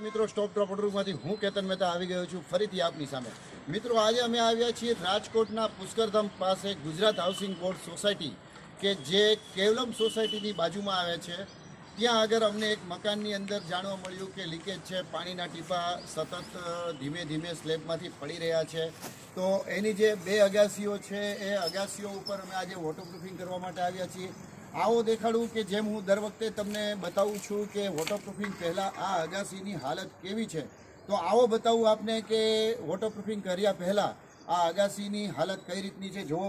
મિત્રો stop drop રૂમમાંથી હું કેતન મહેતા આવી ગયો છું ફરીથી આપની સામે. મિત્રો, આજે અમે આવ્યા છીએ રાજકોટના પુષ્કરધામ પાસે ગુજરાત હાઉસિંગ બોર્ડ સોસાયટી, કે જે કેવલમ સોસાયટીની બાજુમાં આવે છે. ત્યાં આગળ અમને એક મકાનની અંદર જાણવા મળ્યું કે લીકેજ છે, પાણીના ટીપા સતત ધીમે ધીમે સ્લેબમાંથી પડી રહ્યા છે. તો એની જે બે અગાસીઓ છે, એ અગાસીઓ ઉપર અમે આજે વોટરપ્રૂફિંગ કરવા માટે આવ્યા છીએ. આવો દેખાડું કે જેમ હું દર વખતે તમને બતાવું છું કે વોટરપ્રૂફિંગ પહેલાં આ અગાસીની હાલત કેવી છે. તો આવો બતાવું આપને કે વોટરપ્રૂફિંગ કર્યા પહેલાં આ અગાસીની હાલત કઈ રીતની છે જોવો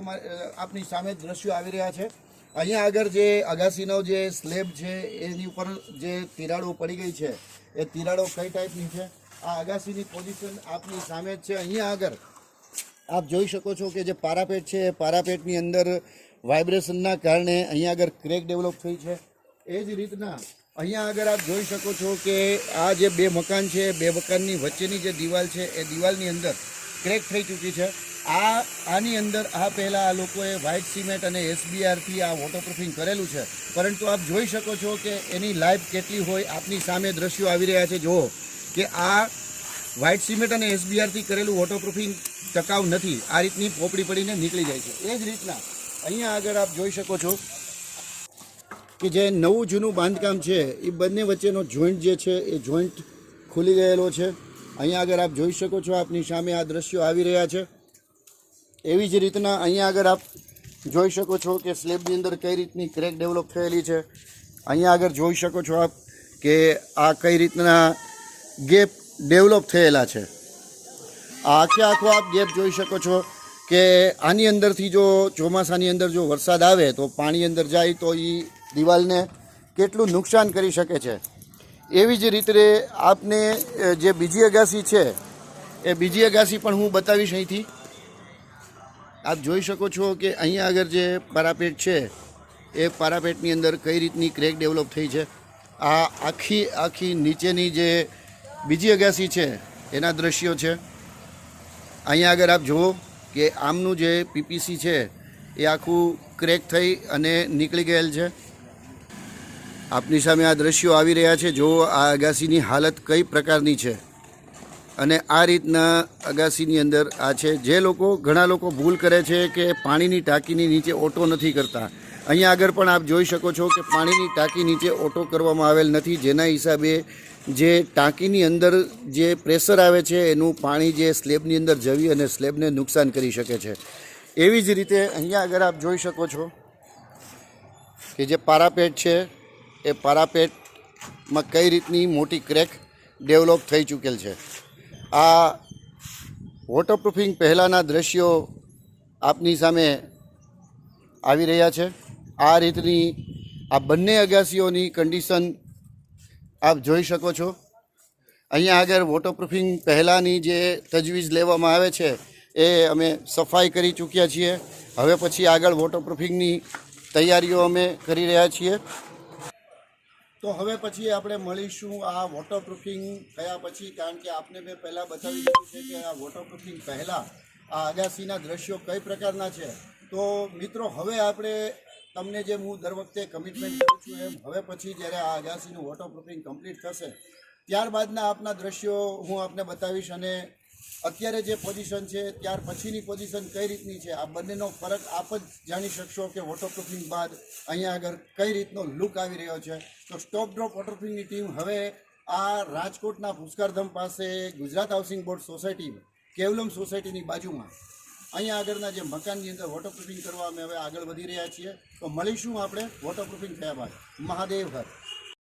આપની સામે દ્રશ્યો આવી રહ્યા છે. અહીંયા આગળ જે અગાસીનો જે સ્લેબ છે એની ઉપર જે તિરાડો પડી ગઈ છે, એ તિરાડો કઈ ટાઈપની છે? આ અગાસીની પોઝિશન આપની સામે જ છે. અહીંયા આગળ આપ જોઈ શકો છો કે જે પારાપેટ છે એ પારાપેટની અંદર વાઇબ્રેશનના કારણે અહીંયા આગળ ક્રેક ડેવલપ થઈ છે. એ જ રીતના અહીંયા આગળ આપ જોઈ શકો છો કે આ જે બે મકાન છે, બે મકાનની વચ્ચેની જે દિવાલ છે, એ દિવાલની અંદર ક્રેક થઈ ચૂકી છે. આ, આની અંદર આ પહેલાં આ લોકોએ વ્હાઇટ સિમેન્ટ અને એસબીઆરથી આ વોટરપ્રૂફિંગ કરેલું છે. પરંતુ આપ જોઈ શકો છો કે એની લાઈફ કેટલી હોય, આપની સામે દ્રશ્યો આવી રહ્યા છે. જુઓ કે આ વ્હાઇટ સિમેન્ટ અને એસબીઆરથી કરેલું વોટરપ્રૂફિંગ ટકાઉ નથી. આ રીતની પોપડી પડીને નીકળી જાય છે. એ જ રીતના અહીંયા આગળ આપ જોઈ શકો છો કે જે નવું જૂનું બાંધકામ છે, એ બંને વચ્ચેનો જોઈન્ટ જે છે, એ જોઈન્ટ ખુલી ગયેલો છે. અહીંયા આગળ આપ જોઈ શકો છો આપની સામે આ દ્રશ્યો આવી રહ્યા છે. એવી જ રીતના અહીંયા આગળ આપ જોઈ શકો છો કે સ્લેબની અંદર કઈ રીતની ક્રેક ડેવલપ થયેલી છે. અહીંયા આગળ જોઈ શકો છો આપ કે આ કઈ રીતના ગેપ ડેવલપ થયેલા છે. આ આખે આખો આપ ગેપ જોઈ શકો છો. કે આની અંદરથી જો ચોમાસાની અંદર જો વરસાદ આવે તો પાણી અંદર જાય તો એ દિવાલને કેટલું નુકસાન કરી શકે છે. એવી જ રીતે આપને જે બીજી અગાસી છે, એ બીજી અગાસી પણ હું બતાવીશ અહીંથી. આપ જોઈ શકો છો કે અહીંયા આગળ જે પારાપેટ છે, એ પારાપેટની અંદર કઈ રીતની ક્રેક ડેવલપ થઈ છે. આ આખી આખી નીચેની જે બીજી અગાસી છે, એના દ્રશ્યો છે. અહીંયા આગળ આપ જુઓ. કે આમનું જે પીપીસી છે, એ આખું ક્રેક થઈ અને નીકળી ગયેલ છે. આપની સામે આ દ્રશ્યો આવી રહ્યા છે. જો આ અગાસીની હાલત કઈ પ્રકારની છે. અને આ રીતના અગાસીની અંદર આ છે. જે લોકો, ઘણા લોકો ભૂલ કરે છે કે પાણીની ટાંકીની નીચે ઓટો નથી કરતા. અહીંયા આગળ પણ આપ જોઈ શકો છો કે પાણીની ટાંકી નીચે ઓટો કરવામાં આવેલ નથી. જેના હિસાબે જે ટાંકીની અંદર જે પ્રેશર આવે છે, એનું પાણી જે સ્લેબની અંદર જવી અને સ્લેબને નુકસાન કરી શકે છે. એવી જ રીતે અહીંયા આગળ આપ જોઈ શકો છો કે જે પારાપેટ છે, એ પારાપેટમાં કઈ રીતની મોટી ક્રેક ડેવલપ થઈ ચૂકેલ છે. આ વોટરપ્રૂફિંગ પહેલાંના દ્રશ્યો આપની સામે આવી રહ્યા છે. આ રીતની આ બંને અગાસીઓની કન્ડિશન આપ જોઈ શકો છો. અહીંયા આગળ વોટરપ્રૂફિંગ પહેલાંની જે તજવીજ લેવામાં આવે છે, એ અમે સફાઈ કરી ચૂક્યા છીએ. હવે પછી આગળ વોટરપ્રૂફિંગની તૈયારીઓ અમે કરી રહ્યા છીએ. તો હવે પછી આપણે મળીશું આ વોટરપ્રૂફિંગ થયા પછી, કારણ કે આપને મેં પહેલાં બતાવી દીધું છે કે આ વોટરપ્રૂફિંગ પહેલાં આ અગાસીના દ્રશ્યો કઈ પ્રકારના છે. તો મિત્રો, હવે આપણે તમને જે હું દર વખતે કમિટમેન્ટ કરું છું એમ, હવે પછી જ્યારે આ અગાસીનું વોટરપ્રૂફિંગ કમ્પ્લીટ થશે, ત્યારબાદના આપના દ્રશ્યો હું આપને બતાવીશ અને અત્યારે જે પોઝિશન છે, ત્યાર પછીની પોઝિશન કઈ રીતની છે, આ બંનેનો ફરક આપ જ જાણી શકશો કે વોટરપ્રૂફિંગ બાદ અહીંયા આગળ કઈ રીતનો લુક આવી રહ્યો છે. તો સ્ટોપ ડ્રોપ વોટરપ્રૂફિંગની ટીમ હવે આ રાજકોટના પુષ્કરધામ પાસે Gujarat housing board society Kevalam સોસાયટીની બાજુમાં અહીંયા આગળના જે મકાનની અંદર વોટરપ્રૂફિંગ કરવા અમે હવે આગળ વધી રહ્યા છીએ. તો મળીશું આપણે વોટરપ્રૂફિંગ થયા બાદ. મહાદેવ હર.